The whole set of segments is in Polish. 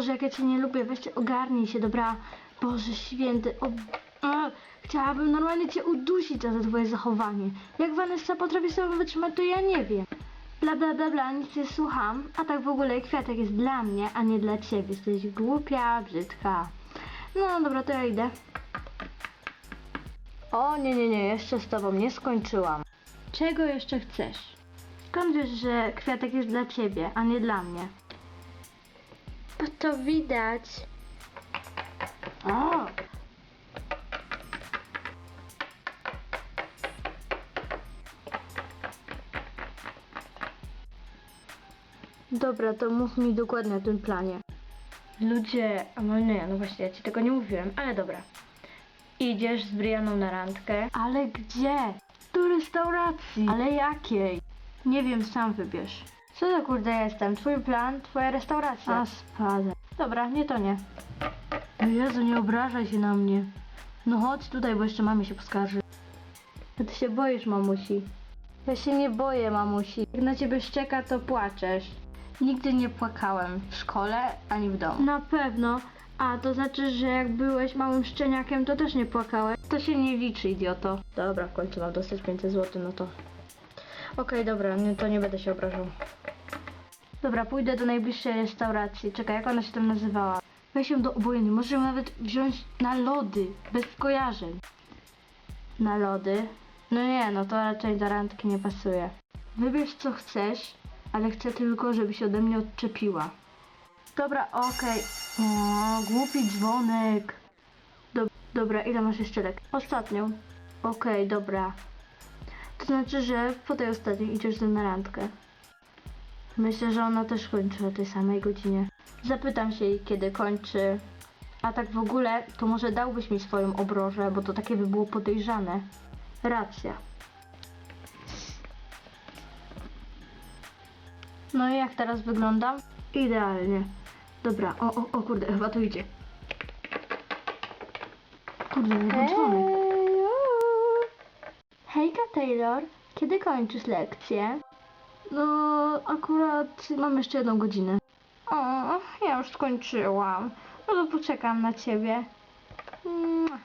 Boże, jak ja cię nie lubię, weź ogarnij się, dobra? Boże święty, o... Chciałabym normalnie cię udusić za to twoje zachowanie. Jak Vanessa potrafi sobie wytrzymać, to ja nie wiem. Bla bla bla bla, nic nie słucham. A tak w ogóle kwiatek jest dla mnie, a nie dla ciebie. Jesteś głupia, brzydka. No dobra, to ja idę. O nie, nie, nie, jeszcze z tobą nie skończyłam. Czego jeszcze chcesz? Skąd wiesz, że kwiatek jest dla ciebie, a nie dla mnie? Bo to widać. O! Dobra, to mów mi dokładnie o tym planie. Ludzie, a no nie, no właśnie, ja ci tego nie mówiłem, ale dobra. Idziesz z Brianą na randkę. Ale gdzie? Do restauracji. Ale jakiej? Nie wiem, sam wybierz. Co za kurde jestem? Twój plan, twoja restauracja. A spada. Dobra, nie to nie. Jezu, nie obrażaj się na mnie. No chodź tutaj, bo jeszcze mamie się poskarży. A ty się boisz, mamusi. Ja się nie boję, mamusi. Jak na ciebie szczeka, to płaczesz. Nigdy nie płakałem w szkole ani w domu. Na pewno. A to znaczy, że jak byłeś małym szczeniakiem, to też nie płakałeś. To się nie liczy, idioto. Dobra, w końcu mam dostać 500 zł, no to. Okej, dobra, nie, to nie będę się obrażał. Dobra, pójdę do najbliższej restauracji. Czekaj, jak ona się tam nazywała? Weź ją do obojętnie. Możesz ją nawet wziąć na lody, bez skojarzeń. Na lody? No nie, no to raczej do randki nie pasuje. Wybierz co chcesz, ale chcę tylko, żeby się ode mnie odczepiła. Dobra, okej. O, głupi dzwonek. Do, dobra, ile masz jeszcze lek? Ostatnią. Okej, dobra. To znaczy, że po tej ostatniej idziesz ze na randkę. Myślę, że ona też kończy o tej samej godzinie. Zapytam się jej, kiedy kończy. A tak w ogóle, to może dałbyś mi swoją obrożę, bo to takie by było podejrzane. Racja. No i jak teraz wyglądam? Idealnie. Dobra, o, o, o kurde, chyba to idzie. Kurde, nie dzwonek. Hejka Taylor, kiedy kończysz lekcję? No, akurat mam jeszcze jedną godzinę. O, ja już skończyłam. No to poczekam na ciebie. Mua.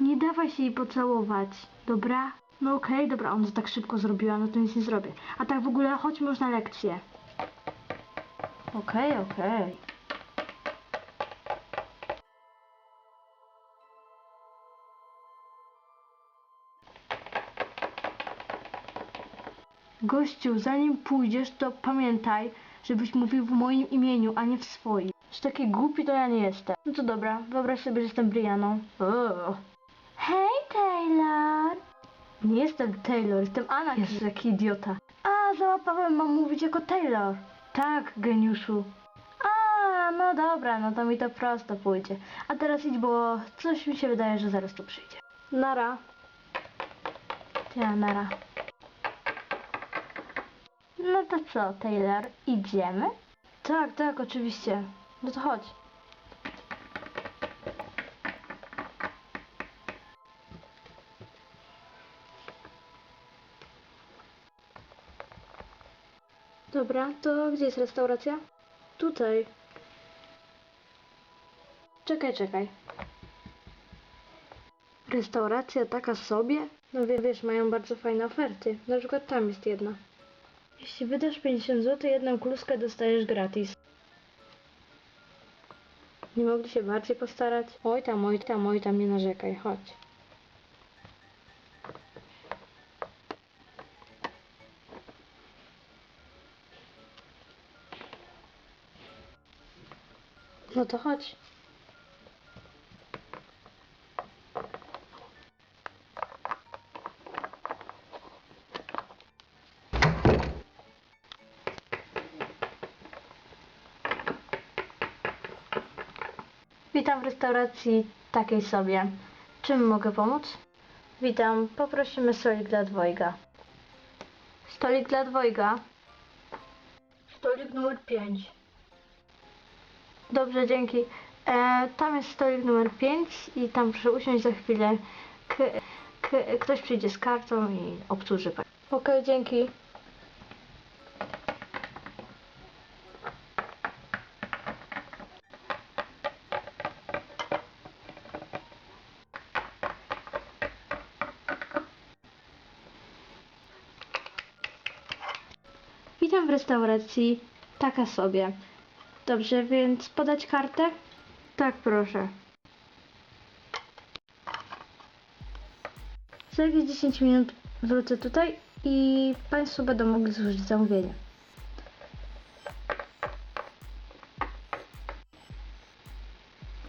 Nie dawaj się jej pocałować, dobra? No okej, dobra, ona to tak szybko zrobiła, no to nic nie zrobię. A tak w ogóle chodźmy już na lekcję. Okej, okej. Gościu, zanim pójdziesz, to pamiętaj, żebyś mówił w moim imieniu, a nie w swoim. Że taki głupi to ja nie jestem. No to dobra, wyobraź sobie, że jestem Brianą. O. Hej, Taylor! Nie jestem Taylor, jestem Anna. Jezu, jaki idiota. A, załapałem, mam mówić jako Taylor. Tak, geniuszu. A, no dobra, no to mi to prosto pójdzie. A teraz idź, bo coś mi się wydaje, że zaraz tu przyjdzie. Nara. Ja, nara. No to co, Taylor, idziemy? Tak, tak, oczywiście. No to chodź. Dobra, to gdzie jest restauracja? Tutaj. Czekaj, czekaj. Restauracja taka sobie? No wie- wiesz, mają bardzo fajne oferty. Na przykład tam jest jedna. Jeśli wydasz 50 zł, jedną kluskę dostajesz gratis. Nie mogli się bardziej postarać? Oj tam, oj tam, oj tam, nie narzekaj, chodź. No to chodź. Witam w restauracji takiej sobie. Czym mogę pomóc? Witam, poprosimy stolik dla dwojga. Stolik dla dwojga. Stolik numer 5. Dobrze, dzięki. E, tam jest stolik numer 5 i tam proszę usiąść za chwilę. K, ktoś przyjdzie z kartą i obsłuży pani. Okej, dzięki. Witam w restauracji taka sobie. Dobrze, więc podać kartę? Tak, proszę. Za jakieś 10 minut wrócę tutaj i Państwo będą mogli złożyć zamówienie.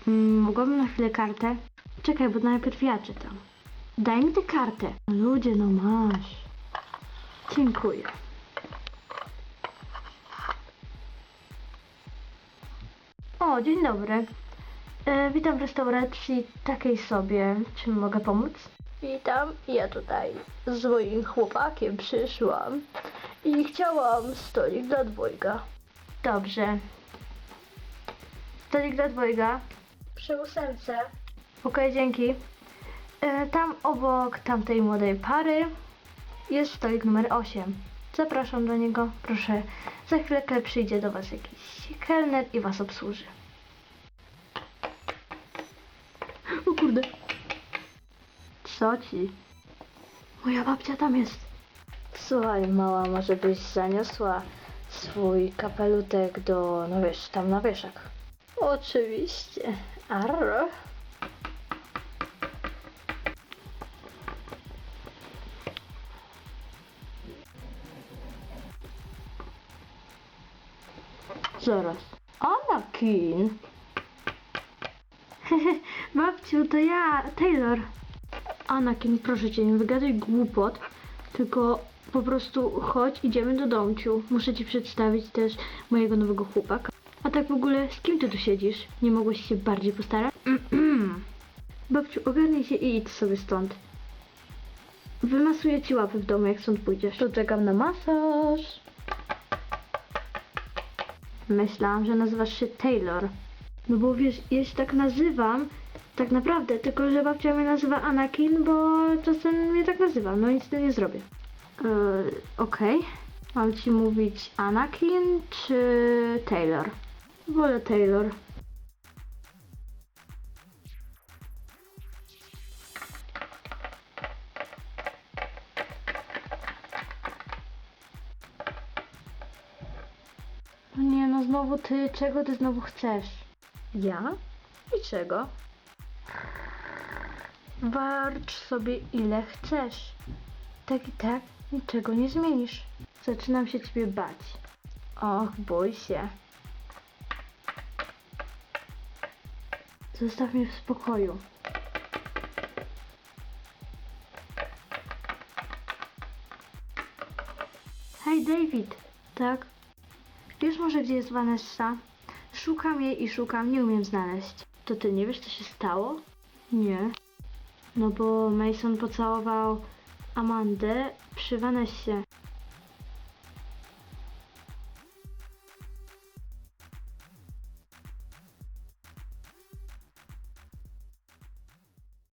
Mm, mogłabym na chwilę kartę? Czekaj, bo najpierw ja czytam. Daj mi tę kartę. Ludzie, no masz. Dziękuję. O, dzień dobry. E, witam w restauracji takiej sobie. Czym mogę pomóc? Witam, ja tutaj z moim chłopakiem przyszłam i chciałam stolik dla dwojga. Dobrze. Stolik dla dwojga. Przy ósemce. Okej, dzięki. E, tam obok tamtej młodej pary jest stolik numer 8. Zapraszam do niego. Proszę, za chwilkę przyjdzie do Was jakiś kelner i Was obsłuży. O kurde. Co ci? Moja babcia tam jest. Słuchaj, mała, może byś zaniosła swój kapelutek do, no wiesz, tam na wieszak. Oczywiście. Arro. Zaraz. Anakin. Babciu, to ja, Taylor. Anakin, proszę cię, nie wygaduj głupot, tylko po prostu chodź, idziemy do domciu. Muszę ci przedstawić też mojego nowego chłopaka. A tak w ogóle, z kim ty tu siedzisz? Nie mogłeś się bardziej postarać? Babciu, ogarnij się i idź sobie stąd. Wymasuję ci łapy w domu, jak stąd pójdziesz. To czekam na masaż. Myślałam, że nazywasz się Taylor. No bo wiesz, ja się tak nazywam, tak naprawdę, tylko że babcia mnie nazywa Anakin, bo czasem mnie tak nazywam, no nic z tym nie zrobię. Yy, Okej. Mam ci mówić Anakin czy Taylor? Wolę Taylor. Nie, no znowu ty, czego ty znowu chcesz? Ja? I czego? Warcz sobie ile chcesz. Tak i tak niczego nie zmienisz. Zaczynam się ciebie bać. Och, bój się. Zostaw mnie w spokoju. Hej, David. Tak? Wiesz może, gdzie jest Vanessa? Szukam jej i szukam, nie umiem znaleźć. To ty nie wiesz, co się stało? Nie. No bo Mason pocałował Amandę przy Vanessie.